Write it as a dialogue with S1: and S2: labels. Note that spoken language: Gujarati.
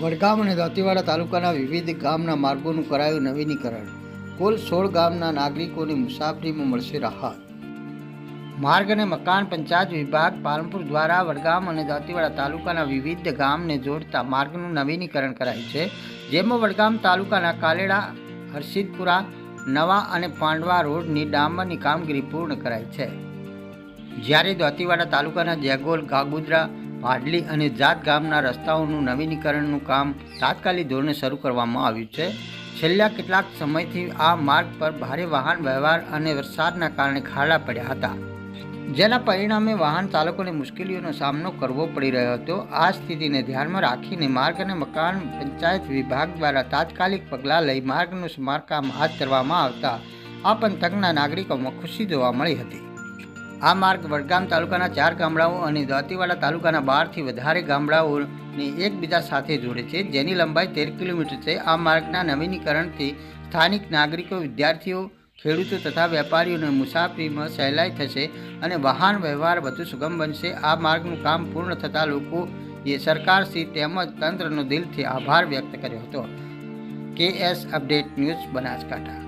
S1: વડગામ અને દાંતીવાડા તાલુકાના વિવિધ ગામના માર્ગોનું કરાયું નવીનીકરણ. કુલ સોળ ગામના નાગરિકોની મુસાફરીમાં મળશે રાહત. માર્ગ અને મકાન પંચાયત વિભાગ પાલનપુર દ્વારા વડગામ અને દાંતીવાડા તાલુકાના વિવિધ ગામને જોડતા માર્ગનું નવીનીકરણ કરાયું છે, જેમાં વડગામ તાલુકાના કાલેડા હર્ષિદપુરા નવા અને પાંડવા રોડની ડામરની કામગીરી પૂર્ણ કરાઈ છે. જ્યારે દાંતીવાડા તાલુકાના જેગોલ, ગાગુદ્રા ભાડલી અને જાત ગામના રસ્તાઓનું નવીનીકરણનું કામ તાત્કાલિક ધોરણે શરૂ કરવામાં આવ્યું છે. છેલ્લા કેટલાક સમયથી આ માર્ગ પર ભારે વાહન વ્યવહાર અને વરસાદના કારણે ખાડા પડ્યા હતા. જેના પરિણામે વાહન ચાલકોને મુશ્કેલીઓનો સામનો કરવો પડી રહ્યો હતો. આ સ્થિતિને ધ્યાનમાં રાખીને માર્ગ અને મકાન પંચાયત વિભાગ દ્વારા તાત્કાલિક પગલાં લઈ માર્ગનું સમારકામ હાથ ધરવામાં આવતા આ પંથકના નાગરિકોમાં ખુશી જોવા મળી હતી. આ માર્ગ વડગામ તાલુકાના ચાર ગામડાઓ અને દાંતીવાડા તાલુકાના બારથી વધારે ગામડાઓને એકબીજા સાથે જોડે છે. જેની લંબાઈ તેર કિલોમીટર છે. આ માર્ગના નવીનીકરણથી સ્થાનિક નાગરિકો, વિદ્યાર્થીઓ, ખેડૂતો તથા વેપારીઓને મુસાફરીમાં સહેલાઈ થશે અને વાહન વ્યવહાર વધુ સુગમ બનશે. આ માર્ગનું કામ પૂર્ણ થતાં લોકોએ સરકારશ્રી તેમજ તંત્રનો દિલથી આભાર વ્યક્ત કર્યો હતો. કે એસ અપડેટ ન્યૂઝ બનાસકાંઠા.